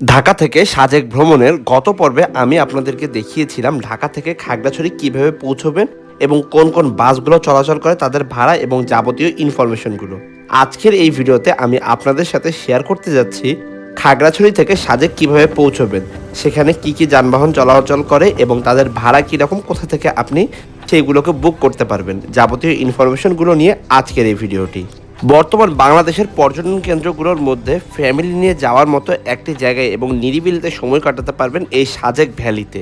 ঢাকা থেকে সাজেক ভ্রমণের গত পর্বে আমি আপনাদেরকে দেখিয়েছিলাম ঢাকা থেকে খাগড়াছড়ি কীভাবে পৌঁছবেন এবং কোন কোন বাসগুলো চলাচল করে তাদের ভাড়া এবং যাবতীয় ইনফরমেশনগুলো। আজকের এই ভিডিওতে আমি আপনাদের সাথে শেয়ার করতে যাচ্ছি খাগড়াছড়ি থেকে সাজেক কীভাবে পৌঁছবেন, সেখানে কি কি যানবাহন চলাচল করে এবং তাদের ভাড়া কীরকম, কোথা থেকে আপনি সেইগুলোকে বুক করতে পারবেন। যাবতীয় ইনফরমেশনগুলো নিয়ে আজকের এই ভিডিওটি। বর্তমান বাংলাদেশের পর্যটন কেন্দ্রগুলোর মধ্যে ফ্যামিলি নিয়ে যাওয়ার মতো একটি জায়গায় এবং নিরিবিলিতে সময় কাটাতে পারবেন এই সাজেক ভ্যালিতে।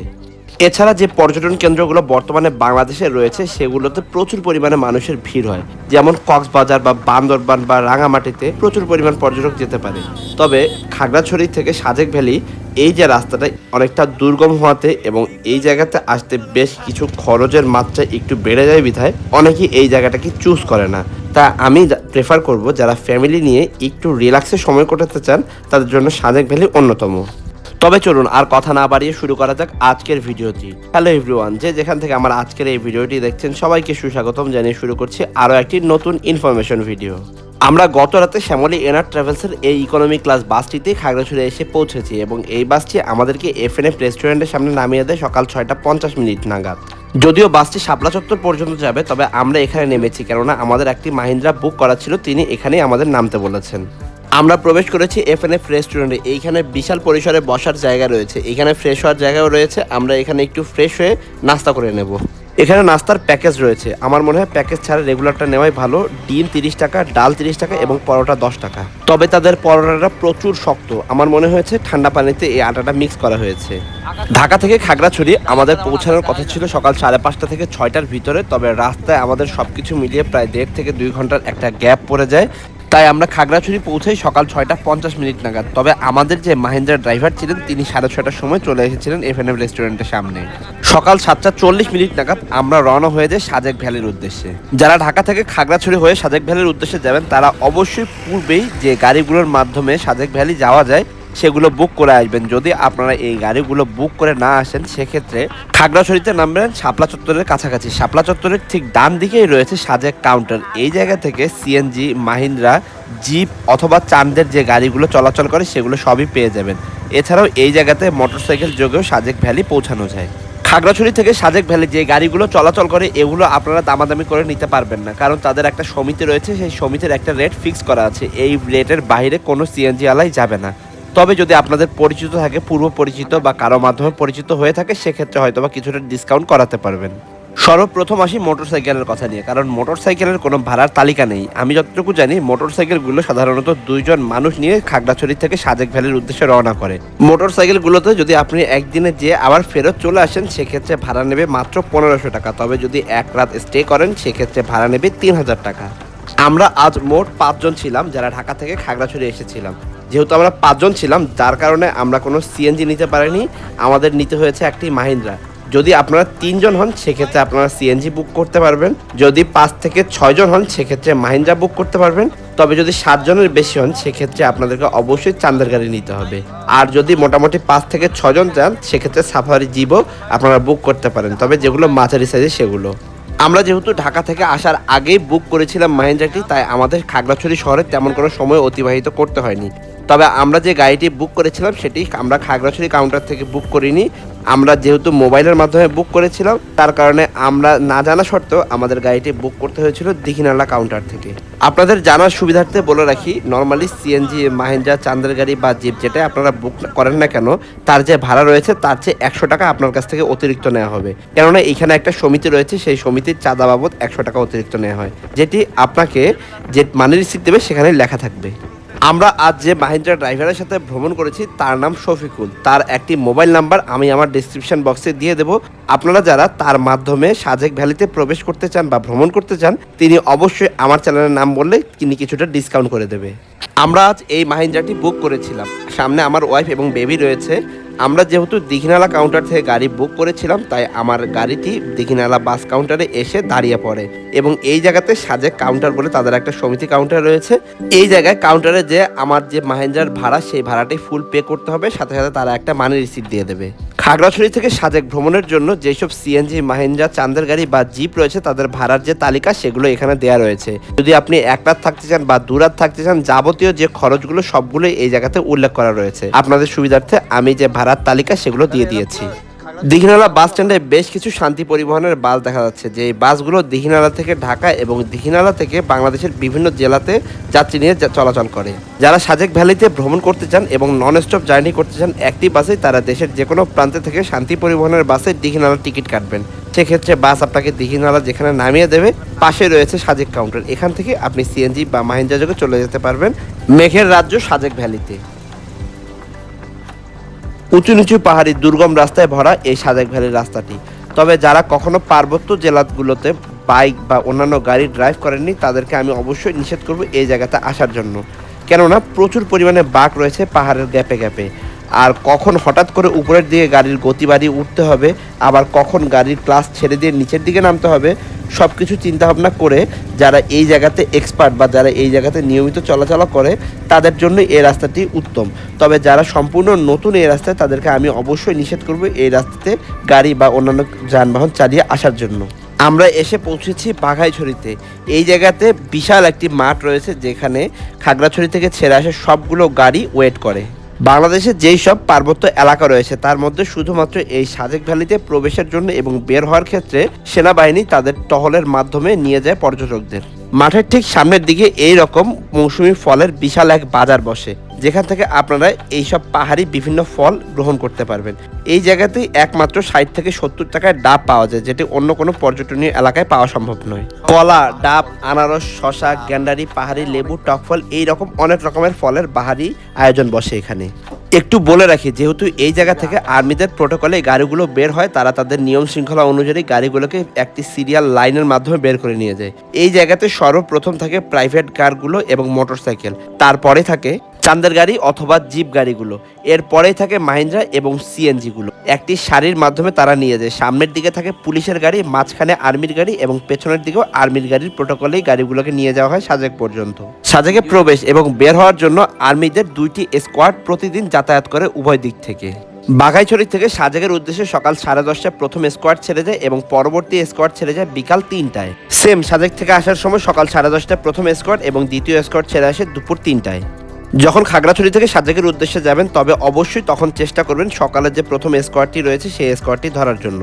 এছাড়া যে পর্যটন কেন্দ্রগুলো বর্তমানে বাংলাদেশে রয়েছে, সেগুলোতে প্রচুর পরিমাণে মানুষের ভিড় হয়। যেমন কক্সবাজার বা বান্দরবান বা রাঙামাটিতে প্রচুর পরিমাণ পর্যটক যেতে পারে। তবে খাগড়াছড়ি থেকে সাজেক ভ্যালি এই যে রাস্তাটা অনেকটা দুর্গম হওয়াতে এবং এই জায়গাতে আসতে বেশ কিছু খরচের মাত্রা একটু বেড়ে যায় বিধায় অনেকেই এই জায়গাটাকে চুজ করে না। তা আমি প্রেফার করব যারা ফ্যামিলি নিয়ে একটু রিল্যাক্সে সময় কাটাতে চান, তাদের জন্য সাজেক ভ্যালি অন্যতম। তবে চলুন আর কথা না বাড়িয়ে শুরু করা যাক আজকের ভিডিওটি। হ্যালো এভরিওয়ান যে যেখান থেকে আমার আজকের এই ভিডিওটি দেখছেন, সবাইকে সুস্বাগতম জানিয়ে শুরু করছি আরও একটি নতুন ইনফরমেশন ভিডিও আমরা গত রাতে শ্যামলী এনার ট্রাভেলসের এই ইকোনমি ক্লাস বাসটিতে খাগড়াছড়ি এসে পৌঁছেছি এবং এই বাসটি আমাদেরকে এফএনএফ রেস্টুরেন্টের সামনে নামিয়ে দেয় সকাল ছয়টা পঞ্চাশ মিনিট নাগাদ। যদিও বাসটি শাপলা চত্বর পর্যন্ত যাবে, তবে আমরা এখানে নেমেছি, কেননা আমাদের একটি মাহিন্দ্রা বুক করা ছিল, তিনি এখানেই আমাদের নামতে বলেছেন। আমরা প্রবেশ করেছি এফ এন এফ রেস্টুরেন্টে এইখানে বিশাল পরিসরে বসার জায়গা রয়েছে। এখানে ফ্রেশ হওয়ার জায়গাও রয়েছে। আমরা এখানে একটু ফ্রেশ হয়ে নাস্তা করে নেব। এখানে নাস্তার প্যাকেজ রয়েছে। আমার মনে হয় প্যাকেজ ছাড়া রেগুলারটা নেওয়াই ভালো। ডিম তিরিশ টাকা, ডাল তিরিশ টাকা এবং পরোটা দশ টাকা। তবে তাদের পরোটাটা প্রচুর শক্ত। আমার মনে হয়েছে ঠান্ডা পানিতে এই আটাটা মিক্স করা হয়েছে। ঢাকা থেকে খাগড়াছড়ি আমাদের পৌঁছানোর কথা ছিল সকাল সাড়ে পাঁচটা থেকে ছয়টার ভিতরে। তবে রাস্তায় আমাদের সবকিছু মিলিয়ে প্রায় দেড় থেকে দুই ঘণ্টার একটা গ্যাপ পড়ে যায়। তাই আমরা খাগড়াছড়ি পৌঁছাই সকাল ছয়টা পঞ্চাশ মিনিট নাগাদ। তবে আমাদের যে মাহিন্দ্রার ড্রাইভার ছিলেন, তিনি সাড়ে ছয়টার সময় চলে এসেছিলেন এফ এন রেস্টুরেন্টের সামনে। সকাল সাতটা চল্লিশ মিনিট নাগাদ আমরা রওনা হয়ে যাই সাজেক ভ্যালির উদ্দেশ্যে। যারা ঢাকা থেকে খাগড়াছড়ি হয়ে সাজেক ভ্যালির উদ্দেশ্যে যাবেন, তারা অবশ্যই পূর্বেই যে গাড়িগুলোর মাধ্যমে সাজেক ভ্যালি যাওয়া যায় সেগুলো বুক করে আসবেন। যদি আপনারা এই গাড়িগুলো বুক করে না আসেন, সেক্ষেত্রে খাগড়াছড়িতে নামবেন শাপলা চত্বরের কাছাকাছি। শাপলা চত্বরের ঠিক ডান দিকেই রয়েছে সাজেক কাউন্টার এই জায়গা থেকে সিএনজি মাহিন্দ্রা, জিপ অথবা চান্দের যে গাড়িগুলো চলাচল করে, সেগুলো সবই পেয়ে যাবেন। এছাড়াও এই জায়গাতে মোটরসাইকেল যোগেও সাজেক ভ্যালি পৌঁছানো যায়। খাগড়াছড়ি থেকে সাজেক ভ্যালি যে গাড়িগুলো চলাচল করে, এগুলো আপনারা দামাদামি করে নিতে পারবেন না। কারণ তাদের একটা সমিতি রয়েছে, সেই সমিতির একটা রেট ফিক্স করা আছে। এই রেটের বাইরে কোনো সিএনজি আলাই যাবে না। তবে যদি আপনাদের পরিচিত থাকে, পূর্ব পরিচিত বা কারও মাধ্যমে পরিচিত হয়ে থাকে, সেক্ষেত্রে হয়তো বা কিছুটা ডিসকাউন্ট করাতে পারবেন। সর্বপ্রথম আসি মোটরসাইকেলের কথা নিয়ে, কারণ মোটরসাইকেলের কোনো ভাড়ার তালিকা নেই। আমি যতটুকু জানি মোটরসাইকেলগুলো সাধারণত দুইজন মানুষ নিয়ে খাগড়াছড়ি থেকে সাজেক ভ্যালির উদ্দেশ্যে রওনা করে। মোটরসাইকেলগুলোতে যদি আপনি একদিনে যে আবার ফেরত চলে আসেন, সেক্ষেত্রে ভাড়া নেবে মাত্র পনেরোশো টাকা। তবে যদি এক রাত স্টে করেন, সেক্ষেত্রে ভাড়া নেবে তিন হাজার টাকা। আমরা আজ মোট পাঁচজন ছিলাম, যারা ঢাকা থেকে খাগড়াছড়ি এসেছিলাম। যেহেতু আমরা পাঁচজন ছিলাম, যার কারণে আমরা কোনো সিএনজি নিতে পারিনি, আমাদের নিতে হয়েছে একটি মাহিন্দ্রা। যদি আপনারা তিনজন হন, সেক্ষেত্রে আপনারা সিএনজি বুক করতে পারবেন। যদি পাঁচ থেকে ছয়জন হন, সেক্ষেত্রে মাহিন্দ্রা বুক করতে পারবেন। তবে যদি সাতজনের বেশি হন, সেক্ষেত্রে আপনাদেরকে অবশ্যই চান্দের গাড়ি নিতে হবে। আর যদি মোটামুটি পাঁচ থেকে ছজন যান, সেক্ষেত্রে সাফারি জিপও আপনারা বুক করতে পারেন। তবে যেগুলো মাঝারি সাইজে সেগুলো। আমরা যেহেতু ঢাকা থেকে আসার আগেই বুক করেছিলাম মাহিন্দ্রাটি, তাই আমাদের খাগড়াছড়ি শহরে তেমন কোনো সময় অতিবাহিত করতে হয়নি। তবে আমরা যে গাড়িটি বুক করেছিলাম সেটি আমরা খাগড়াছড়ি কাউন্টার থেকে বুক করিনি। আমরা যেহেতু মোবাইলের মাধ্যমে বুক করেছিলাম, তার কারণে আমরা না জানা সত্ত্বেও আমাদের গাড়িটি বুক করতে হয়েছিল দিঘিনালা কাউন্টার থেকে। আপনাদের জানার সুবিধার্থে বলে রাখি নর্মালি সিএনজি মাহিন্দ্রা চান্দের গাড়ি বা জিপ যেটা আপনারা বুক করেন না কেন, তার যে ভাড়া রয়েছে তার চেয়ে একশো টাকা আপনার কাছ থেকে অতিরিক্ত নেওয়া হবে। কেননা এখানে একটা সমিতি রয়েছে, সেই সমিতির চাঁদা বাবদ একশো টাকা অতিরিক্ত নেওয়া হয়, যেটি আপনাকে যে মানি রিসিপ্ট দেবে সেখানে লেখা থাকবে। আমরা আজ যে মাহিন্দ্রা ড্রাইভারের সাথে ভ্রমণ করেছি, তার নাম শফিকুল। তার একটি মোবাইল নাম্বার আমি আমার ডিসক্রিপশন বক্সে দিয়ে দেব। আপনারা যারা তার মাধ্যমে সাজেক ভ্যালিতে প্রবেশ করতে চান বা ভ্রমণ করতে চান, তিনি অবশ্যই আমার চ্যানেলের নাম বললে তিনি কিছুটা ডিসকাউন্ট করে দেবে। আমরা আজ এই মাহিন্দ্রাটি বুক করেছিলাম। সামনে আমার ওয়াইফ এবং বেবি রয়েছে। আমরা যেহেতু দীঘিনালা কাউন্টার থেকে গাড়ি বুক করেছিলাম, তাই আমার গাড়িটি দীঘিনালা বাস কাউন্টারে এসে দাঁড়িয়ে পড়ে। এবং এই জায়গাতে সাজেক কাউন্টার বলে তাদের একটা সমিতি কাউন্টার রয়েছে। এই জায়গায় কাউন্টারে যে আমার যে মাহেন্দ্রার ভাড়া, সেই ভাড়াটি ফুল পে করতে হবে, সাথে সাথে তারা একটা মানি রিসিপ্ট দিয়ে দেবে। খাগড়াছড়ি থেকে সাজেক ভ্রমণের জন্য যেসব সিএনজি মাহেন্দ্রা, চান্দের গাড়ি বা জিপ রয়েছে, তাদের ভাড়ার যে তালিকা, সেগুলো এখানে দেওয়া রয়েছে। যদি আপনি এক রাত থাকতে চান বা দু রাত থাকতে চান, যাবতীয় যে খরচগুলো, সবগুলোই এই জায়গাতে উল্লেখ করা রয়েছে। আপনাদের সুবিধার্থে আমি যে ভাড়ার তালিকা সেগুলো দিয়ে দিয়েছি। দীঘিনালা বাস স্ট্যান্ডে বেশ কিছু শান্তি পরিবহনের বাস দেখা যাচ্ছে যে বাসগুলো দীঘিনালা থেকে ঢাকা এবং দীঘিনালা থেকে বাংলাদেশের বিভিন্ন জেলাতে যাত্রী নিয়ে চলাচল করে। যারা সাজেক ভ্যালিতে ভ্রমণ করতে চান এবং নন স্টপ জার্নি করতে চান, একটি বাসেই তারা দেশের যে কোনো প্রান্তে থেকে শান্তি পরিবহনের বাসে দীঘিনালার টিকিট কাটবেন। সেক্ষেত্রে বাস আপনাকে দীঘিনালা যেখানে নামিয়ে দেবে, পাশে রয়েছে সাজেক কাউন্টার। এখান থেকে আপনি সিএনজি বা মাহিন্দ্রা যোগে চলে যেতে পারবেন, মেঘের রাজ্য সাজেক ভ্যালিতে। উঁচু নিচু পাহাড়ি দুর্গম রাস্তায় ভরা এই সাজেক ভ্যালির রাস্তাটি। তবে যারা কখনো পার্বত্য জেলাগুলোতে বাইক বা অন্যান্য গাড়ি ড্রাইভ করেননি, তাদেরকে আমি অবশ্যই নিষেধ করব এই জায়গাতে আসার জন্য। কেননা, প্রচুর পরিমাণে বাঘ রয়েছে পাহাড়ের গ্যাপে গ্যাপে। আর কখন হঠাৎ করে উপরের দিকে গাড়ির গতি বাড়িয়ে উঠতে হবে, আবার কখন গাড়ির ক্লাস ছেড়ে দিয়ে নিচের দিকে নামতে হবে সব কিছু চিন্তাভাবনা করে যারা এই জায়গাতে এক্সপার্ট বা যারা এই জায়গাতে নিয়মিত চলাচল করে, তাদের জন্য এই রাস্তাটি উত্তম। তবে যারা সম্পূর্ণ নতুন এই রাস্তায়, তাদেরকে আমি অবশ্যই নিষেধ করব এই রাস্তাতে গাড়ি বা অন্যান্য যানবাহন চালিয়ে আসার জন্য। আমরা এসে পৌঁছেছি বাঘাইছড়িতে। এই জায়গাতে বিশাল একটি মাঠ রয়েছে যেখানে খাগড়াছড়ি থেকে ছেড়ে আসে সবগুলো গাড়ি ওয়েট করে। বাংলাদেশে যেই সব পার্বত্য এলাকা রয়েছে, তার মধ্যে শুধুমাত্র এই সাজেক ভ্যালিতে প্রবেশের জন্য এবং বের হওয়ার ক্ষেত্রে সেনাবাহিনী তাদের টহলের মাধ্যমে নিয়ে যায় পর্যটকদের। মাঠের ঠিক সামনের দিকে এই রকম মৌসুমি ফলের বিশাল এক বাজার বসে। যেখান থেকে আপনারা এইসব পাহাড়ি বিভিন্ন ফল গ্রহণ করতে পারবেন। এই জায়গাতেই একমাত্র ষাট থেকে সত্তর টাকায় ডাব পাওয়া যায়, যেটি অন্য কোনো পর্যটনীয় এলাকায় পাওয়া সম্ভব নয়। কলা, ডাব, আনারস শশা গ্যান্ডারি, পাহাড়ি লেবু, টক ফল, এই রকম অনেক রকমের ফলের বাহারি আয়োজন বসে এখানে। একটু বলে রাখি, যেহেতু এই জায়গা থেকে আর্মিদের প্রোটোকলে গাড়িগুলো বের হয়, তারা তাদের নিয়ম শৃঙ্খলা অনুযায়ী গাড়িগুলোকে একটি সিরিয়াল লাইনের মাধ্যমে বের করে নিয়ে যায়। এই জায়গাতে সর্বপ্রথম থাকে প্রাইভেট কারগুলো এবং মোটরসাইকেল। তারপরে থাকে চান্দের গাড়ি অথবা জিপ গাড়িগুলো। এরপরেই থাকে মাহিন্দ্রা এবং সিএনজিগুলো। একটি সারির মাধ্যমে তারা নিয়ে যায়। সামনের দিকে থাকে পুলিশের গাড়ি, মাঝখানে আর্মির গাড়ি এবং পেছনের দিকেও আর্মির গাড়ির প্রোটোকলেই গাড়িগুলোকে নিয়ে যাওয়া হয় সাজেক পর্যন্ত। সাজেকে প্রবেশ এবং বের হওয়ার জন্য আর্মিদের দুইটি স্কোয়াড প্রতিদিন যাতায়াত করে উভয় দিক থেকে। বাঘাইছড়ি থেকে সাজেকের উদ্দেশ্যে সকাল সাড়ে দশটায় প্রথম স্কোয়াড ছেড়ে যায় এবং পরবর্তী স্কোয়াড ছেড়ে যায় বিকাল তিনটায়। সেম সাজেক থেকে আসার সময় সকাল সাড়ে দশটায় প্রথম স্কোয়াড এবং দ্বিতীয় স্কোয়াড ছেড়ে আসে দুপুর তিনটায়। যখন খাগড়াছড়ি থেকে সাজেকের উদ্দেশ্যে যাবেন, তবে অবশ্যই তখন চেষ্টা করবেন সকালে যে প্রথম স্কোয়াডটি রয়েছে, সেই স্কোয়াডটি ধরার জন্য।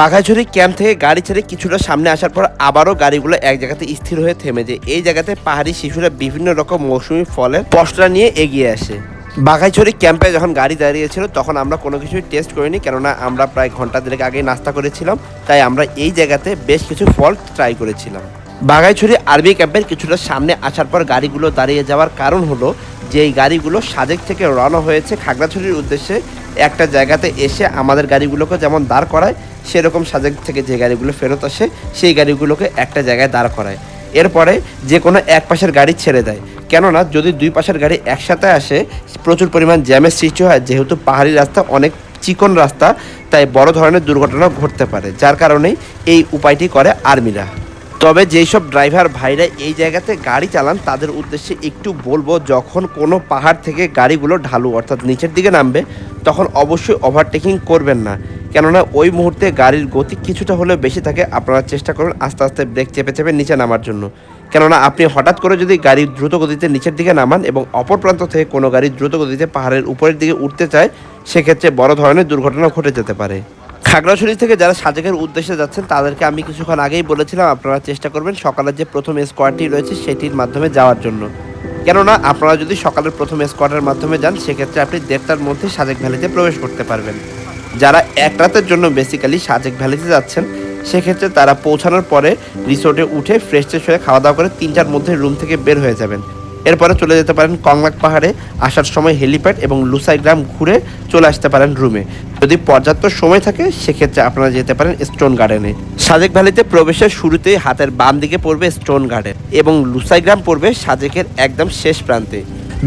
বাঘাইছড়ি ক্যাম্প থেকে গাড়ি ছেড়ে কিছুটা সামনে আসার পর আবারও গাড়িগুলো এক জায়গাতে স্থির হয়ে থেমে যায়। এই জায়গাতে পাহাড়ি শিশুরা বিভিন্ন রকম মৌসুমি ফলের পশরা নিয়ে এগিয়ে আসে। বাঘাইছড়ি ক্যাম্পে যখন গাড়ি দাঁড়িয়েছিল, তখন আমরা কোনো কিছুই টেস্ট করিনি, কেননা আমরা প্রায় ঘণ্টা দেড়েক আগে নাস্তা করেছিলাম, তাই আমরা এই জায়গাতে বেশ কিছু ফল ট্রাই করেছিলাম। বাঘাইছড়ি আরবি ক্যাম্পের কিছুটা সামনে আসার পর গাড়িগুলো দাঁড়িয়ে যাওয়ার কারণ হলো যে এই গাড়িগুলো সাজেক থেকে রওনা হয়েছে খাগড়াছড়ির উদ্দেশ্যে। একটা জায়গাতে এসে আমাদের গাড়িগুলোকে যেমন দাঁড় করায়, সেরকম সাজেক থেকে যে গাড়িগুলো ফেরত আসে, সেই গাড়িগুলোকে একটা জায়গায় দাঁড় করায়। এরপরে যে কোনো এক পাশের গাড়ি ছেড়ে দেয়। কেননা যদি দুই পাশের গাড়ি একসাথে আসে, প্রচুর পরিমাণ জ্যামের সৃষ্টি হয়, যেহেতু পাহাড়ি রাস্তা অনেক চিকন রাস্তা, তাই বড় ধরনের দুর্ঘটনা ঘটতে পারে। যার কারণেই এই উপায়টি করে আর্মিরা। তবে যেই সব ড্রাইভার ভাইরা এই জায়গাতে গাড়ি চালান, তাদের উদ্দেশ্যে একটু বলব, যখন কোনো পাহাড় থেকে গাড়িগুলো ঢালু, অর্থাৎ নিচের দিকে নামবে, তখন অবশ্যই ওভারটেকিং করবেন না। কেননা ওই মুহূর্তে গাড়ির গতি কিছুটা হলেও বেশি থাকে, আপনারা চেষ্টা করুন আস্তে আস্তে ব্রেক চেপে চেপে নিচে নামার জন্য। কেননা আপনি হঠাৎ করে যদি গাড়ি দ্রুত গতিতে নিচের দিকে নামান এবং অপর প্রান্ত থেকে কোনো গাড়ি দ্রুত গতিতে পাহাড়ের উপরের দিকে উঠতে চায়, সেক্ষেত্রে বড় ধরনের দুর্ঘটনা ঘটে যেতে পারে। খাগড়াছড়ি থেকে যারা সাজেকের উদ্দেশ্যে যাচ্ছেন, তাদেরকে আমি কিছুক্ষণ আগেই বলেছিলাম, আপনারা চেষ্টা করবেন সকালের যে প্রথম স্কোয়াডটি রয়েছে সেটির মাধ্যমে যাওয়ার জন্য। কেননা, আপনারা যদি সকালের প্রথম স্কোয়াডের মাধ্যমে যান, সেক্ষেত্রে আপনি দেড়টার মধ্যে সাজেক ভ্যালিতে প্রবেশ করতে পারবেন। যারা এক রাতের জন্য বেসিক্যালি সাজেক ভ্যালিতে যাচ্ছেন, সেক্ষেত্রে তারা পৌঁছানোর পরে রিসোর্টে উঠে ফ্রেশ ট্রেশ হয়ে খাওয়া দাওয়া করে তিনটার মধ্যে রুম থেকে বের হয়ে যাবেন। এরপরে চলে যেতে পারেন কংলাক পাহাড়ে, আসার সময় হেলিপ্যাড এবং লুসাই গ্রাম ঘুরে চলে আসতে পারেন রুমে যদি পর্যাপ্ত সময় থাকে, সেক্ষেত্রে আপনারা যেতে পারেন স্টোন গার্ডেনে সাজেক ভ্যালিতে প্রবেশের শুরুতেই হাতের বাম দিকে পড়বে স্টোন গার্ডেন এবং লুসাই গ্রাম পড়বে সাজেকের একদম শেষ প্রান্তে।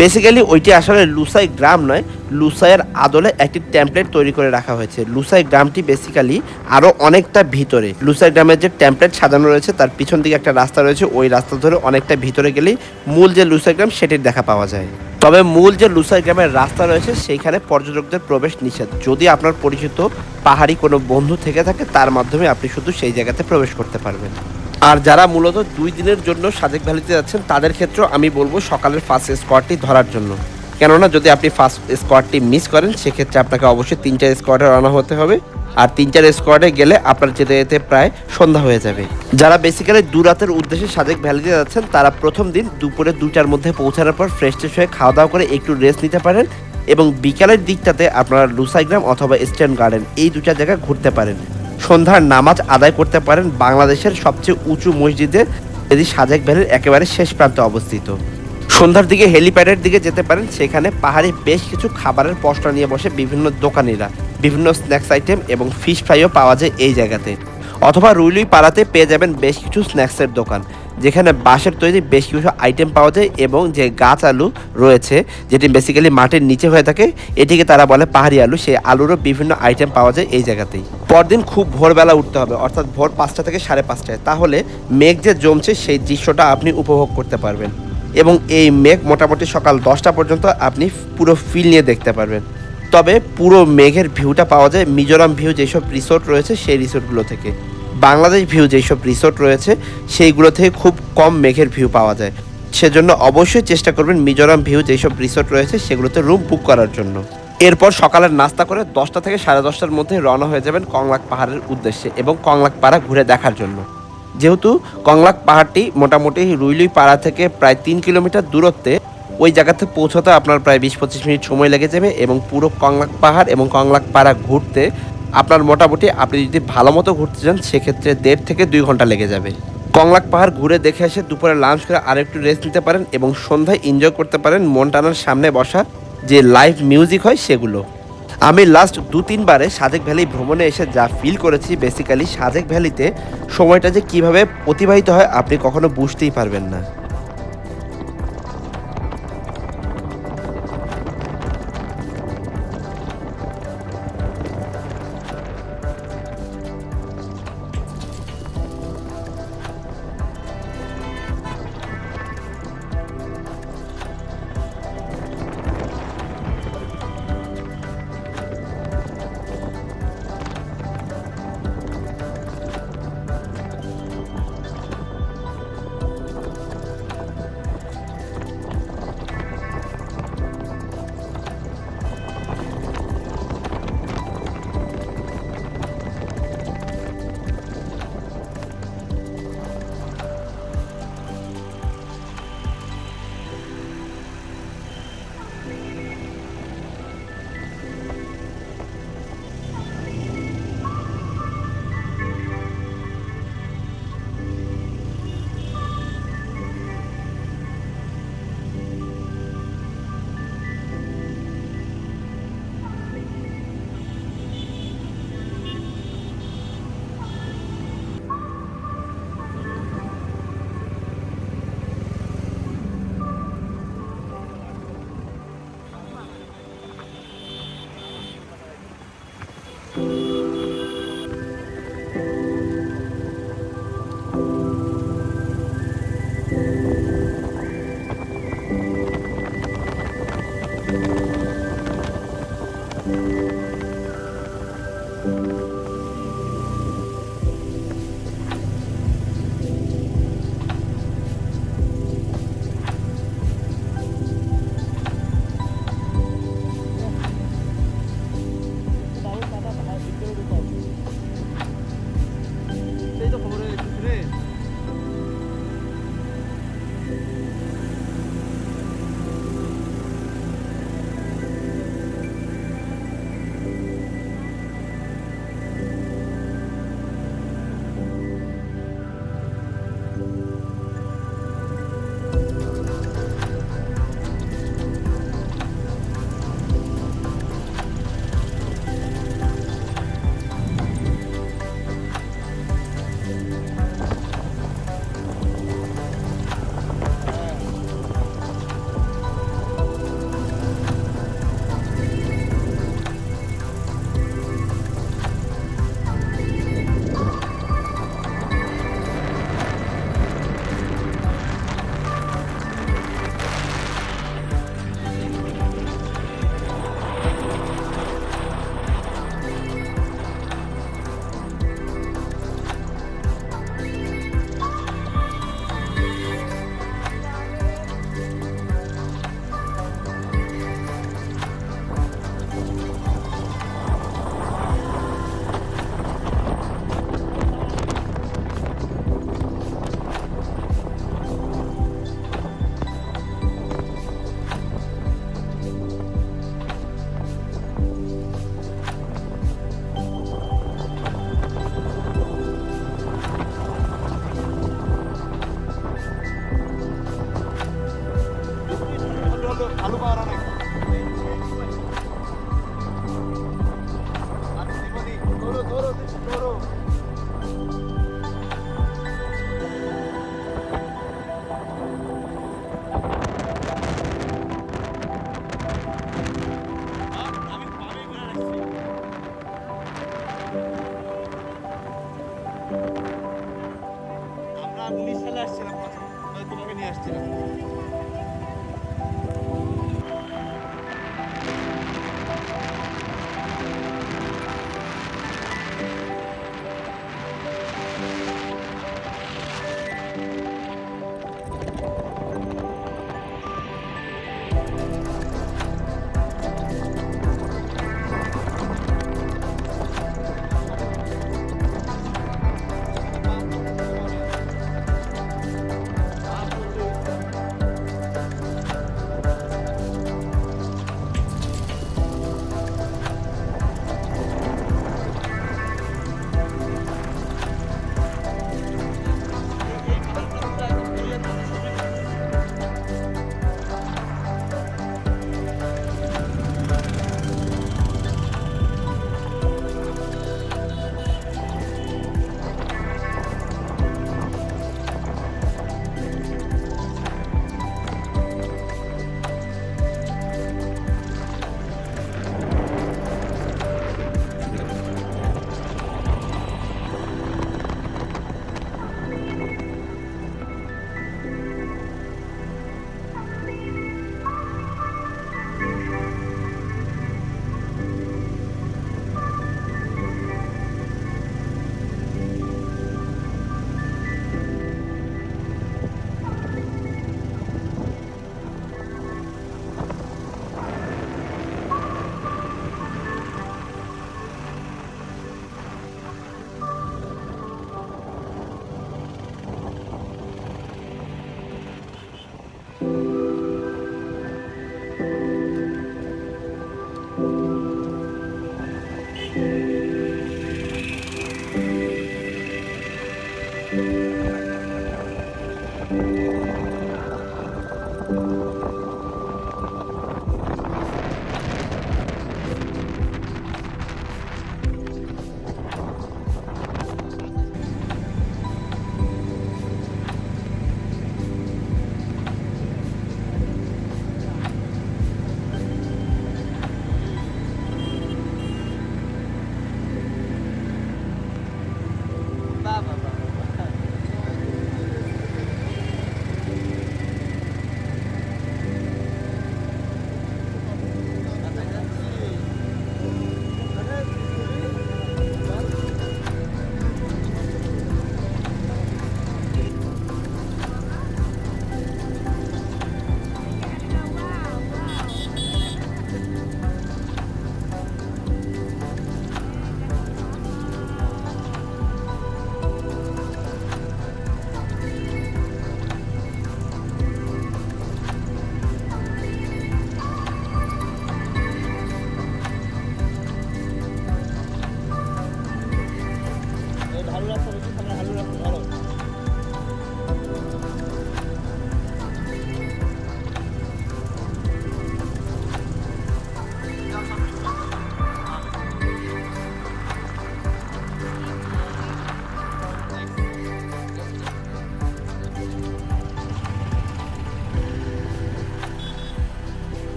বেসিক্যালি ওইটি আসলে লুসাই গ্রাম নয় লুসাইয়ের আদলে একটি টেমপ্লেট তৈরি করে রাখা হয়েছে। লুসাই গ্রামটি বেসিক্যালি আরও অনেকটা ভিতরে। লুসাই গ্রামের যে টেমপ্লেট সাজানো রয়েছে, তার পিছন দিকে একটা রাস্তা রয়েছে। ওই রাস্তা ধরে অনেকটা ভিতরে গেলেই মূল যে লুসাই গ্রাম, সেটির দেখা পাওয়া যায়। তবে মূল যে লুসাই গ্রামের রাস্তা রয়েছে, সেইখানে পর্যটকদের প্রবেশ নিষেধ। যদি আপনার পরিচিত পাহাড়ি কোনো বন্ধু থেকে থাকে, তার মাধ্যমে আপনি শুধু সেই জায়গাতে প্রবেশ করতে পারবেন। আর যারা মূলত দুই দিনের জন্য সাজেক ভ্যালিতে যাচ্ছেন, তাদের ক্ষেত্রেও আমি বলব সকালের ফার্স্ট স্কোয়াডটি ধরার জন্য। কেননা, যদি আপনি ফার্স্ট স্কোয়াডটি মিস করেন, সেক্ষেত্রে আপনাকে অবশ্যই তিন চার স্কোয়াডে রানা হতে হবে। আর তিন চার স্কোয়াডে গেলে আপনার যেতে যেতে প্রায় সন্ধ্যা হয়ে যাবে। যারা বেসিক্যালি দু রাতের উদ্দেশ্যে সাজেক ভ্যালিতে যাচ্ছেন, তারা প্রথম দিন দুপুরে দুটার মধ্যে পৌঁছানোর পর ফ্রেশ ট্রেশ হয়ে খাওয়া দাওয়া করে একটু রেস্ট নিতে পারেন। এবং বিকালের দিকটাতে আপনারা লুসাইগ্রাম অথবা ইস্টার্ন গার্ডেন এই দুটা জায়গা ঘুরতে পারেন। সন্ধ্যার নামাজ আদায় করতে পারেন। বাংলাদেশের সবচেয়ে উঁচু মসজিদে যেটি সাজেক ভ্যালির একেবারে শেষ প্রান্তে অবস্থিত। সন্ধ্যার দিকে হেলিপ্যাডের দিকে যেতে পারেন। সেখানে পাহাড়ে বেশ কিছু খাবারের পসরা নিয়ে বসে বিভিন্ন দোকানিরা, বিভিন্ন স্ন্যাক্স আইটেম এবং ফিশ ফ্রাইও পাওয়া যায় এই জায়গাতে। অথবা রুইলুই পাড়াতে পেয়ে যাবেন বেশ কিছু স্ন্যাক্সের দোকান। যেখানে বাঁশের তৈরি বেশ কিছু আইটেম পাওয়া যায় এবং যে গাছ আলু রয়েছে, যেটি বেসিক্যালি মাটির নিচে হয়ে থাকে, এটিকে তারা বলে পাহাড়ি আলু। সেই আলুরও বিভিন্ন আইটেম পাওয়া যায় এই জায়গাতেই। পরদিন খুব ভোরবেলা উঠতে হবে, অর্থাৎ ভোর পাঁচটা থেকে সাড়ে পাঁচটায়। তাহলে মেঘ যে জমছে, সেই দৃশ্যটা আপনি উপভোগ করতে পারবেন। এবং এই মেঘ মোটামুটি সকাল দশটা পর্যন্ত আপনি পুরো ফিল নিয়ে দেখতে পারবেন। তবে পুরো মেঘের ভিউটা পাওয়া যায়, মিজোরাম ভিউ যেসব রিসোর্ট রয়েছে, সেই রিসোর্টগুলো থেকে। বাংলাদেশ ভিউ যেসব রিসোর্ট রয়েছে, সেইগুলো থেকে খুব কম মেঘের ভিউ পাওয়া যায়। সেজন্য অবশ্যই চেষ্টা করবেন মিজোরাম ভিউ যেসব রিসোর্ট রয়েছে, সেগুলোতে রুম বুক করার জন্য। এরপর সকালের নাস্তা করে দশটা থেকে সাড়ে দশটার মধ্যে রওনা হয়ে যাবেন কংলাক পাহাড়ের উদ্দেশ্যে এবং কংলাক পাড়া ঘুরে দেখার জন্য। যেহেতু কংলাক পাহাড়টি মোটামুটি রুইলুই পাড়া থেকে প্রায় তিন কিলোমিটার দূরত্বে, ওই জায়গাতে পৌঁছতে আপনার প্রায় বিশ পঁচিশ মিনিট সময় লেগে যাবে এবং পুরো কংলাক পাহাড় এবং কংলাক পাড়া ঘুরতে আপনার মোটামুটি আপনি যদি ভালো মতো ঘুরতে চান সেক্ষেত্রে দেড় থেকে দুই ঘণ্টা লেগে যাবে। কংলাক পাহাড় ঘুরে দেখে এসে দুপুরে লাঞ্চ করে আর একটু রেস্ট নিতে পারেন এবং সন্ধ্যায় এনজয় করতে পারেন মনটানার সামনে বসা যে লাইভ মিউজিক হয় সেগুলো। আমি লাস্ট দু তিনবারে সাজেক ভ্যালি ভ্রমণে এসে যা ফিল করেছি বেসিক্যালি সাজেক ভ্যালিতে সময়টা যে কীভাবে অতিবাহিত হয় আপনি কখনো বুঝতেই পারবেন না। ಹಲವಾರು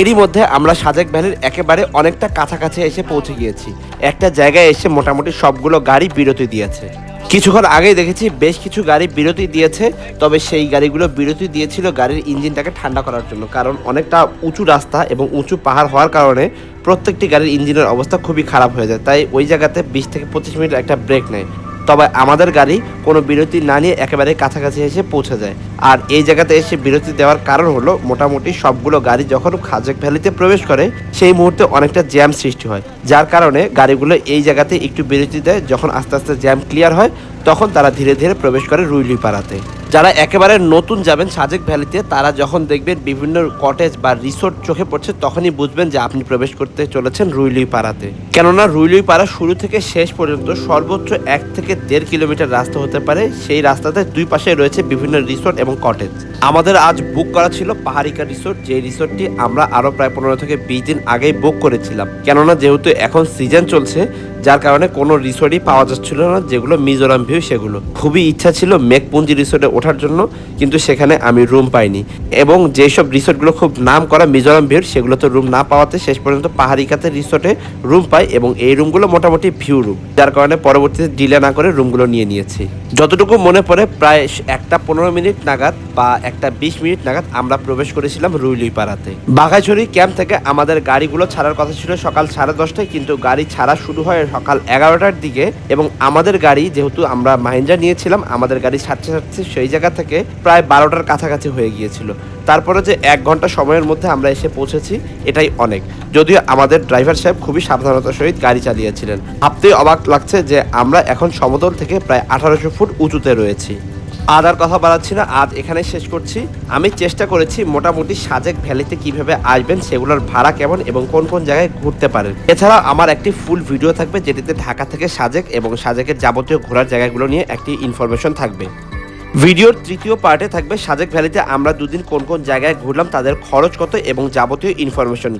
এরই মধ্যে আমরা সাজেক ভ্যালির একেবারে অনেকটা কাছাকাছি এসে পৌঁছে গিয়েছি। একটা জায়গায় এসে মোটামুটি সবগুলো গাড়ি বিরতি দিয়েছে। কিছুক্ষণ আগেই দেখেছি বেশ কিছু গাড়ি বিরতি দিয়েছে, তবে সেই গাড়িগুলো বিরতি দিয়েছিল গাড়ির ইঞ্জিনটাকে ঠান্ডা করার জন্য, কারণ অনেকটা উঁচু রাস্তা এবং উঁচু পাহাড় হওয়ার কারণে প্রত্যেকটি গাড়ির ইঞ্জিনের অবস্থা খুবই খারাপ হয়ে যায়। তাই ওই জায়গাতে বিশ থেকে পঁচিশ মিনিট একটা ব্রেক নেয়। তবে আমাদের গাড়ি কোনো বিরতি না নিয়ে একেবারে কাছাকাছি এসে পৌঁছে যায়। আর এই জায়গাতে এসে বিরতি দেওয়ার কারণ হলো মোটামুটি সবগুলো গাড়ি যখন খাজেক ভ্যালিতে প্রবেশ করে, সেই মুহূর্তে অনেকটা জ্যাম সৃষ্টি হয়। যার কারণে গাড়িগুলো এই জায়গাতে একটু বিরতি দেয়, যখন আস্তে আস্তে জ্যাম ক্লিয়ার হয়, তখন তারা ধীরে ধীরে প্রবেশ করে রুইলি পাড়াতে যারা একেবারে নতুন যাবেন সাজেক ভ্যালিতে, তারা যখন দেখবেন বিভিন্ন কটেজ বা রিসোর্ট চোখে পড়ছে, তখনই বুঝবেন যে আপনি প্রবেশ করতে চলেছেন রুইলুই পাড়াতে কেননা রুইলুই পাড়া শুরু থেকে শেষ পর্যন্ত সর্বোচ্চ এক থেকে দেড় কিলোমিটার রাস্তা হতে পারে। সেই রাস্তাতে দুই পাশে রয়েছে বিভিন্ন রিসোর্ট এবং কটেজ আমাদের আজ বুক করা ছিল পাহাড়িকা রিসোর্ট যে রিসোর্টটি আমরা আরও প্রায় পনেরো থেকে বিশ দিন আগেই বুক করেছিলাম। কেননা যেহেতু এখন সিজন চলছে, যার কারণে কোনো রিসোর্টই পাওয়া যাচ্ছিল না, যেগুলো মিজোরাম ভিউ সেগুলো। খুবই ইচ্ছা ছিল মেঘপুঞ্জি রিসোর্টে ওঠার জন্য, কিন্তু সেখানে আমি রুম পাইনি। এবং যেসব রিসোর্টগুলো খুব নাম করা মিজোরাম ভিউর সেগুলোতে রুম না পাওয়াতে শেষ পর্যন্ত পাহাড়িকাতে রিসোর্টে রুম পাই এবং এই রুমগুলো মোটামুটি ভিউ রুম যার কারণে পরবর্তীতে ডিলে না করে রুমগুলো নিয়ে নিয়েছি। যতটুকু মনে পড়ে, প্রায় একটা পনেরো মিনিট নাগাদ বা একটা বিশ মিনিট নাগাদ আমরা প্রবেশ করেছিলাম রুইলুই পাড়াতে বাঘাছড়ি ক্যাম্প থেকে আমাদের গাড়িগুলো ছাড়ার কথা ছিল সকাল সাড়ে দশটায়, কিন্তু গাড়ি ছাড়া শুরু হয় সকাল এগারোটার দিকে এবং আমাদের গাড়ি, যেহেতু আমরা মাহিন্দ্রা নিয়েছিলাম, আমাদের গাড়ি ছাড়তে ছাড়তে সেই জায়গা থেকে প্রায় বারোটার কাছাকাছি হয়ে গিয়েছিল। তারপরে যে এক ঘণ্টা সময়ের মধ্যে আমরা এসে পৌঁছেছি, এটাই অনেক। যদিও আমাদের ড্রাইভার সাহেব খুবই সাবধানতার সহিত গাড়ি চালিয়েছিলেন। ভাবতেই অবাক লাগছে যে আমরা এখন সমতল থেকে প্রায় আঠারোশো ফুট উঁচুতে রয়েছি। আজ আর কথা বাড়াচ্ছি না, আজ এখানে শেষ করছি। আমি চেষ্টা করেছি মোটামুটি সাজেক ভ্যালিতে কীভাবে আসবেন, সেগুলোর ভাড়া কেমন এবং কোন কোন জায়গায় ঘুরতে পারেন। এছাড়া আমার একটি ফুল ভিডিও থাকবে, যেটিতে ঢাকা থেকে সাজেক এবং সাজেকের যাবতীয় ঘোরার জায়গাগুলো নিয়ে একটি ইনফরমেশন থাকবে। ভিডিওর তৃতীয় পার্টে থাকবে সাজেক ভ্যালিতে আমরা দুদিন কোন কোন জায়গায় ঘুরলাম, তাদের খরচ কত এবং যাবতীয় ইনফরমেশন